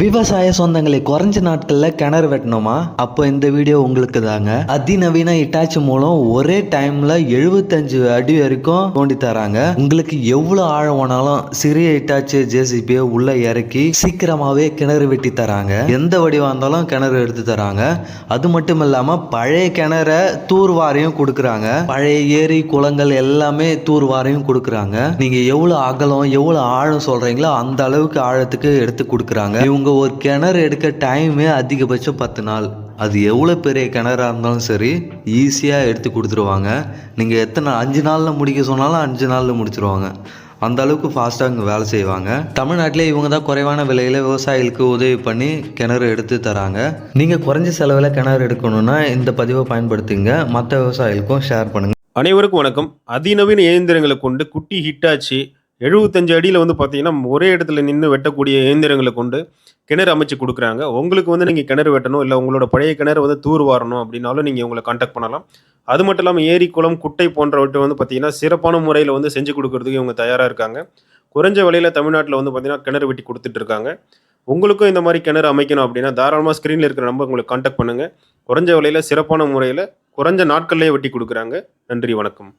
விவசாய சொந்தங்களை குறைஞ்ச நாட்கள்ல கிணறு வெட்டணுமா? அப்போ இந்த வீடியோ உங்களுக்கு தாங்க. அதிநவீன இட்டாச்சி மூலம் ஒரே டைம்ல எழுபத்தஞ்சு அடி வரைக்கும் தோண்டி தராங்க. உங்களுக்கு எவ்வளவு ஆழம் வேணாலும் சிறிய இட்டாச்சி ஜேசிபியை உள்ள இறக்கி சீக்கிரமாவே கிணறு வெட்டி தராங்க. எந்த வடிவா இருந்தாலும் கிணறு எடுத்து தராங்க. அது மட்டும் இல்லாம பழைய கிணற தூர்வாரையும் கொடுக்குறாங்க. பழைய ஏரி குளங்கள் எல்லாமே தூர்வாரையும் கொடுக்குறாங்க. நீங்க எவ்வளவு அகலம் எவ்வளவு ஆழம் சொல்றீங்களோ அந்த அளவுக்கு ஆழத்துக்கு எடுத்து கொடுக்குறாங்க. இவங்க ஒரு கிணறு எடுக்க டைமே அதிகபட்சம் பத்து நாள். அது எவ்வளோ பெரிய கிணறாக இருந்தாலும் சரி ஈஸியாக எடுத்து கொடுத்துருவாங்க. நீங்கள் எத்தனை அஞ்சு நாளில் முடிக்க சொன்னாலும் அஞ்சு நாளில் முடிச்சிருவாங்க. அந்த அளவுக்கு ஃபாஸ்ட்டாக இங்கே வேலை செய்வாங்க. தமிழ்நாட்டிலே இவங்க தான் குறைவான விலையில் விவசாயிகளுக்கு உதவி பண்ணி கிணறு எடுத்து தராங்க. நீங்கள் குறைஞ்ச செலவில் கிணறு எடுக்கணும்னா இந்த பதிவை பயன்படுத்துங்க. மற்ற விவசாயிகளுக்கும் ஷேர் பண்ணுங்கள் அனைவருக்கும் வணக்கம். அதிநவீன இயந்திரங்களை கொண்டு குட்டி ஹிட்டாச்சு எழுபத்தஞ்சு அடியில் வந்து பார்த்தீங்கன்னா ஒரே இடத்துல நின்று வெட்டக்கூடிய இயந்திரங்களை கொண்டு கிணறு அமைச்சு கொடுக்குறாங்க. உங்களுக்கு வந்து நீங்கள் கிணறு வெட்டணும் இல்லை உங்களோட பழைய கிணறு வந்து தூர் வாரணும் அப்படின்னாலும் நீங்கள் உங்களை காண்டாக்ட் பண்ணலாம். அது மட்டும் இல்லாமல் ஏரி குளம் குட்டை போன்றவற்றை வந்து பார்த்தீங்கன்னா சிறப்பான முறையில் வந்து செஞ்சு கொடுக்கறதுக்கு இவங்க தயாராக இருக்காங்க. குறைஞ்ச விலையில் தமிழ்நாட்டில் வந்து பார்த்தீங்கன்னா கிணறு வெட்டி கொடுத்துட்டு இருக்காங்க. உங்களுக்கும் இந்த மாதிரி கிணறு அமைக்கணும் அப்படின்னா தாராளமாக ஸ்க்ரீனில் இருக்கிற நம்பர் உங்களுக்கு காண்டாக்ட் பண்ணுங்கள் குறைஞ்ச விலையில் சிறப்பான முறையில் குறைஞ்ச நாட்கள்லேயே வெட்டி கொடுக்குறாங்க. நன்றி வணக்கம்.